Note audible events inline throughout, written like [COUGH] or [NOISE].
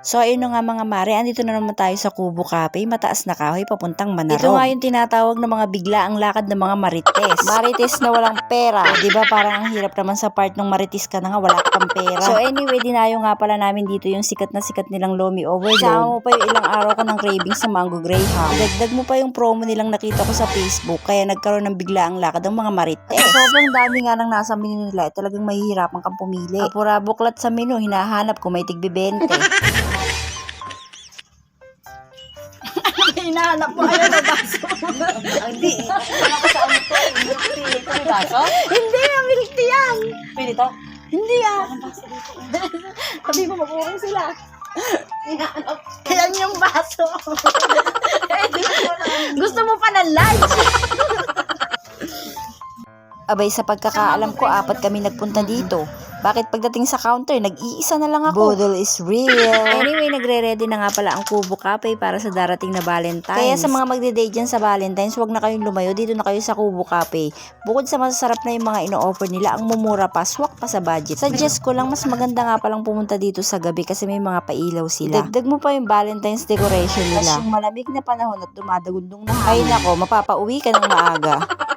So ayun nga mga mare, andito na naman tayo sa Kubo Cafe, mataas na kahoy papuntang Manarog. Ito nga yung tinatawag ng mga bigla ang lakad ng mga marites. [LAUGHS] marites na walang pera. Eh, di ba parang ang hirap naman sa part ng marites ka na nga, wala ka pang pera. So anyway, dinayo nga pala namin dito yung sikat na sikat nilang Lomi Overload. Sama mo pa yung ilang araw ko ng cravings sa Mango Graham. Dagdag mo pa yung promo nilang nakita ko sa Facebook, kaya nagkaroon ng bigla ang lakad ng mga marites. [LAUGHS] Sobrang dami nga nang nasa menu nila, eh, talagang mahihirapan kang pumili. Apura buklat sa menu, hinahanap ko may tigbibente. [LAUGHS] Hinahanap mo ayaw na baso. [LAUGHS] Hindi. Nakasama ko. Hindi. Ito may baso? Hindi, ang milk tea yan. To? Hindi ah. [LAUGHS] Sabi mo, mabuking sila. Hinahanap. Yan yung baso. [LAUGHS] Eh, Gusto mo pa ng lunch? Abay sa pagkakaalam ko, apat kami nagpunta dito. Bakit pagdating sa counter, nag-iisa na lang ako? Budol is real. [LAUGHS] Anyway, nagre-ready na nga pala ang Kubo Cafe para sa darating na Valentine's. Kaya sa mga magde-date dyan sa Valentine's, huwag na kayong lumayo. Dito na kayo sa Kubo Cafe. Bukod sa masasarap na yung mga ino-offer nila, ang mumura pa, swak pa sa budget. Suggest ko lang, mas maganda nga palang pumunta dito sa gabi kasi may mga pailaw sila. Dagdag mo pa yung Valentine's decoration nila. Tapos yung malamig na panahon at dumadagundong na. Ay nako, mapapauwi ka ng maaga. [LAUGHS]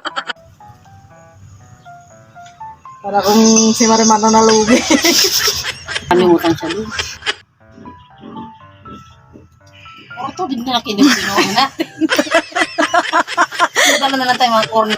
Para kung si Marimar na nalugi. Kami utang siya doon. Pero ito, din na kinuha natin. Dala na lang tayo mga corn.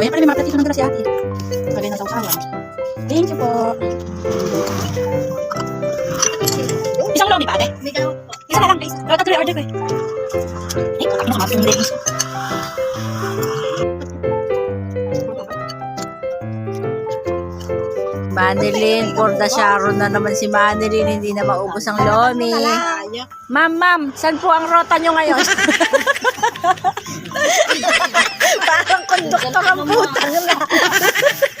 O, yan pala may mga platito ng dala si ate. Kagay na sa usawan. Thank you po. Isang lomi pa, ate? Isa na lang. Pero tatlo order ko eh. Eh, kung ako nakamatong ladies. Manilin, for the Sharon na naman si Manilin, hindi na maubos ang lomi. Ma'am, ma'am, saan po ang rota nyo ngayon? [LAUGHS] Parang konduktor ang putang na. [LAUGHS]